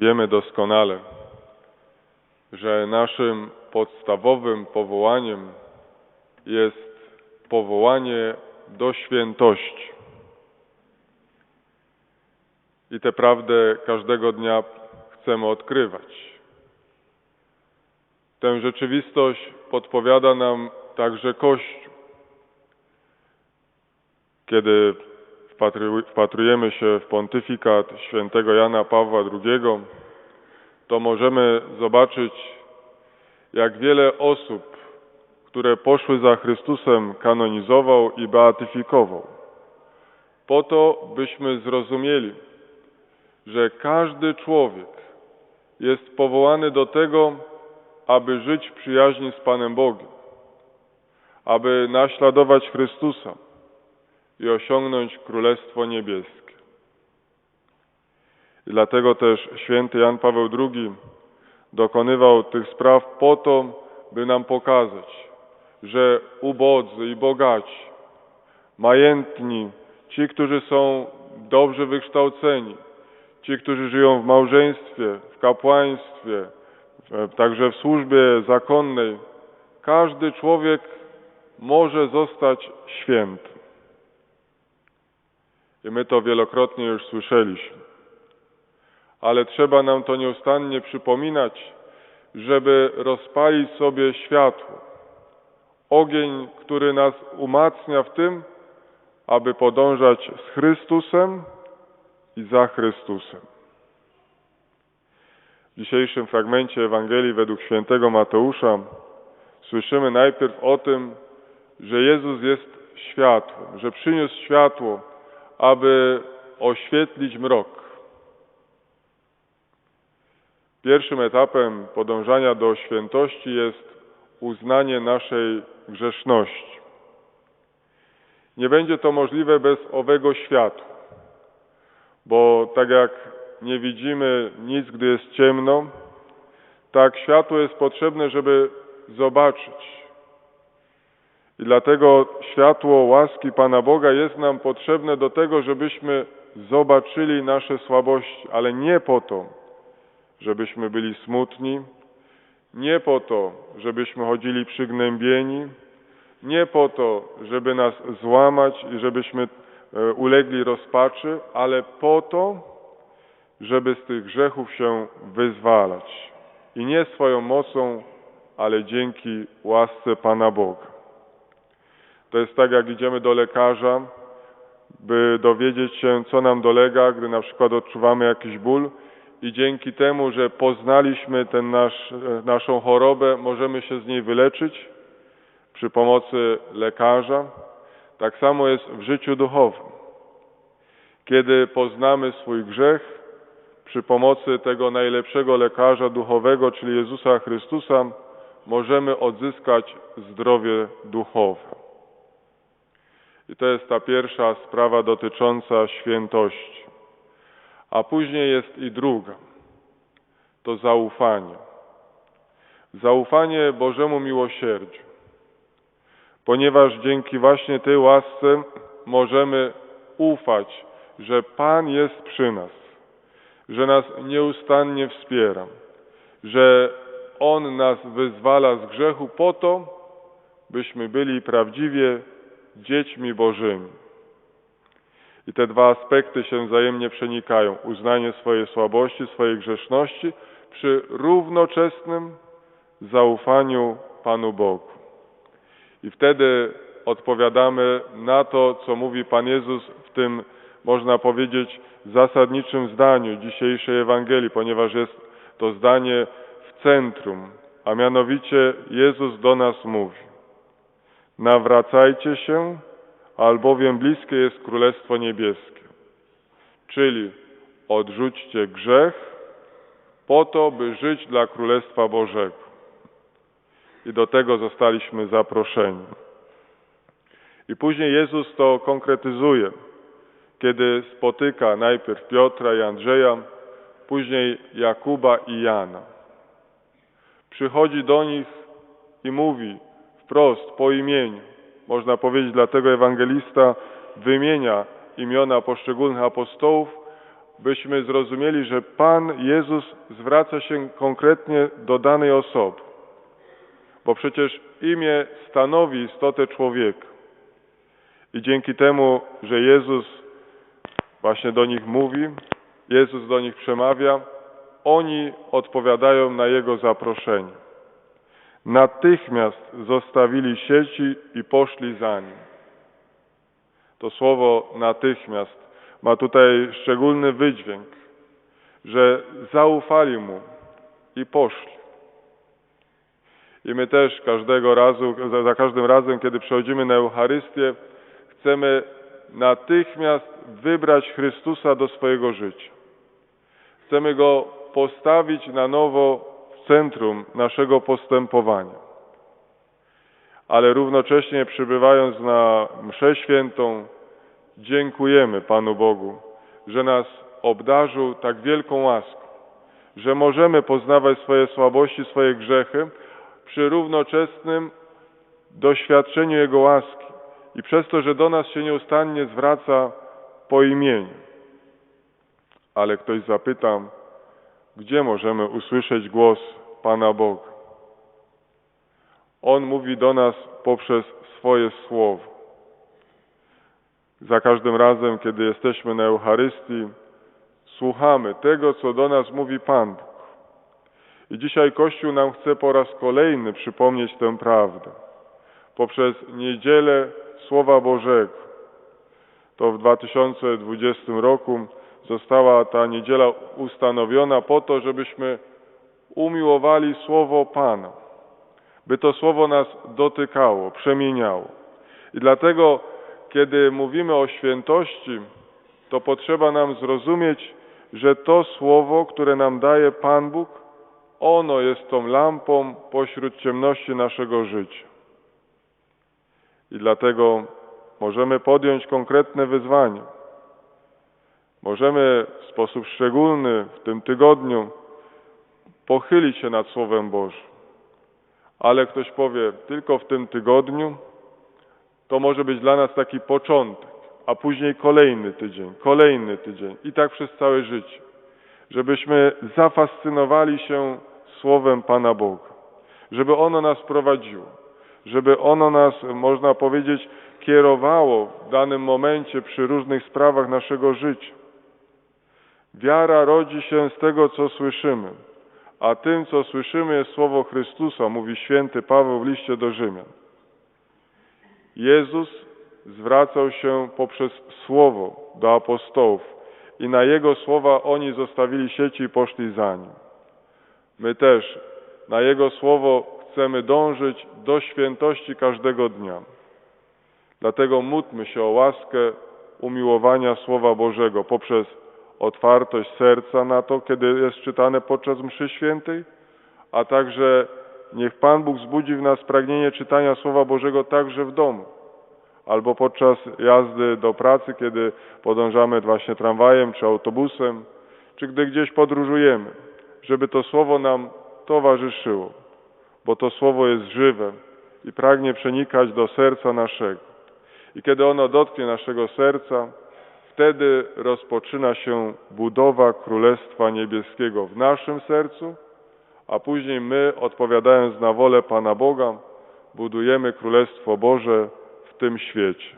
Wiemy doskonale, że naszym podstawowym powołaniem jest powołanie do świętości. I tę prawdę każdego dnia chcemy odkrywać. Tę rzeczywistość podpowiada nam także Kościół. Kiedy wpatrujemy się w pontyfikat świętego Jana Pawła II, to możemy zobaczyć, jak wiele osób, które poszły za Chrystusem, kanonizował i beatyfikował. Po to, byśmy zrozumieli, że każdy człowiek jest powołany do tego, aby żyć w przyjaźni z Panem Bogiem, aby naśladować Chrystusa i osiągnąć Królestwo Niebieskie. I dlatego też święty Jan Paweł II dokonywał tych spraw po to, by nam pokazać, że ubodzy i bogaci, majętni, ci, którzy są dobrze wykształceni, ci, którzy żyją w małżeństwie, w kapłaństwie, także w służbie zakonnej, każdy człowiek może zostać święty. I my to wielokrotnie już słyszeliśmy. Ale trzeba nam to nieustannie przypominać, żeby rozpalić sobie światło. Ogień, który nas umacnia w tym, aby podążać z Chrystusem i za Chrystusem. W dzisiejszym fragmencie Ewangelii według świętego Mateusza słyszymy najpierw o tym, że Jezus jest światłem, że przyniósł światło, aby oświetlić mrok. Pierwszym etapem podążania do świętości jest uznanie naszej grzeszności. Nie będzie to możliwe bez owego światła, bo tak jak nie widzimy nic, gdy jest ciemno, tak światło jest potrzebne, żeby zobaczyć. I dlatego światło łaski Pana Boga jest nam potrzebne do tego, żebyśmy zobaczyli nasze słabości, ale nie po to, żebyśmy byli smutni, nie po to, żebyśmy chodzili przygnębieni, nie po to, żeby nas złamać i żebyśmy e, ulegli rozpaczy, ale po to, żeby z tych grzechów się wyzwalać. I nie swoją mocą, ale dzięki łasce Pana Boga. To jest tak, jak idziemy do lekarza, by dowiedzieć się, co nam dolega, gdy na przykład odczuwamy jakiś ból i dzięki temu, że poznaliśmy ten nasz, naszą chorobę, możemy się z niej wyleczyć przy pomocy lekarza. Tak samo jest w życiu duchowym. Kiedy poznamy swój grzech, przy pomocy tego najlepszego lekarza duchowego, czyli Jezusa Chrystusa, możemy odzyskać zdrowie duchowe. I to jest ta pierwsza sprawa dotycząca świętości. A później jest i druga. To zaufanie. Zaufanie Bożemu miłosierdziu. Ponieważ dzięki właśnie tej łasce możemy ufać, że Pan jest przy nas, że nas nieustannie wspiera, że On nas wyzwala z grzechu po to, byśmy byli prawdziwie dziećmi Bożymi. I te dwa aspekty się wzajemnie przenikają. Uznanie swojej słabości, swojej grzeszności przy równoczesnym zaufaniu Panu Bogu. I wtedy odpowiadamy na to, co mówi Pan Jezus w tym, można powiedzieć, zasadniczym zdaniu dzisiejszej Ewangelii, ponieważ jest to zdanie w centrum, a mianowicie Jezus do nas mówi nawracajcie się, albowiem bliskie jest Królestwo Niebieskie. Czyli odrzućcie grzech po to, by żyć dla Królestwa Bożego. I do tego zostaliśmy zaproszeni. I później Jezus to konkretyzuje, kiedy spotyka najpierw Piotra i Andrzeja, później Jakuba i Jana. Przychodzi do nich i mówi: wprost, po imieniu. Można powiedzieć, dlatego ewangelista wymienia imiona poszczególnych apostołów, byśmy zrozumieli, że Pan Jezus zwraca się konkretnie do danej osoby, bo przecież imię stanowi istotę człowieka. I dzięki temu, że Jezus właśnie do nich mówi, Jezus do nich przemawia, oni odpowiadają na Jego zaproszenie. Natychmiast zostawili sieci i poszli za Nim. To słowo natychmiast ma tutaj szczególny wydźwięk, że zaufali Mu i poszli. I my też każdego razu, za, każdym razem, kiedy przychodzimy na Eucharystię, chcemy natychmiast wybrać Chrystusa do swojego życia. Chcemy Go postawić na nowo centrum naszego postępowania. Ale równocześnie przybywając na mszę świętą, dziękujemy Panu Bogu, że nas obdarzył tak wielką łaską, że możemy poznawać swoje słabości, swoje grzechy przy równoczesnym doświadczeniu Jego łaski i przez to, że do nas się nieustannie zwraca po imieniu. Ale ktoś zapyta, gdzie możemy usłyszeć głos Pana Boga? On mówi do nas poprzez swoje słowo. Za każdym razem, kiedy jesteśmy na Eucharystii, słuchamy tego, co do nas mówi Pan Bóg. I dzisiaj Kościół nam chce po raz kolejny przypomnieć tę prawdę. Poprzez niedzielę Słowa Bożego. To w 2020 roku została ta niedziela ustanowiona po to, żebyśmy umiłowali Słowo Pana, by to Słowo nas dotykało, przemieniało. I dlatego, kiedy mówimy o świętości, to potrzeba nam zrozumieć, że to Słowo, które nam daje Pan Bóg, ono jest tą lampą pośród ciemności naszego życia. I dlatego możemy podjąć konkretne wyzwanie. Możemy w sposób szczególny w tym tygodniu pochylić się nad Słowem Bożym. Ale ktoś powie, tylko w tym tygodniu, to może być dla nas taki początek, a później kolejny tydzień, kolejny tydzień i tak przez całe życie. Żebyśmy zafascynowali się Słowem Pana Boga, żeby ono nas prowadziło, żeby ono nas, można powiedzieć, kierowało w danym momencie przy różnych sprawach naszego życia. Wiara rodzi się z tego, co słyszymy, a tym, co słyszymy, jest słowo Chrystusa, mówi święty Paweł w liście do Rzymian. Jezus zwracał się poprzez słowo do apostołów i na jego słowa oni zostawili sieci i poszli za nim. My też na jego słowo chcemy dążyć do świętości każdego dnia. Dlatego módlmy się o łaskę umiłowania Słowa Bożego poprzez otwartość serca na to, kiedy jest czytane podczas mszy świętej, a także niech Pan Bóg zbudzi w nas pragnienie czytania Słowa Bożego także w domu, albo podczas jazdy do pracy, kiedy podążamy właśnie tramwajem czy autobusem, czy gdy gdzieś podróżujemy, żeby to Słowo nam towarzyszyło, bo to Słowo jest żywe i pragnie przenikać do serca naszego. I kiedy ono dotknie naszego serca, wtedy rozpoczyna się budowa Królestwa Niebieskiego w naszym sercu, a później my, odpowiadając na wolę Pana Boga, budujemy Królestwo Boże w tym świecie.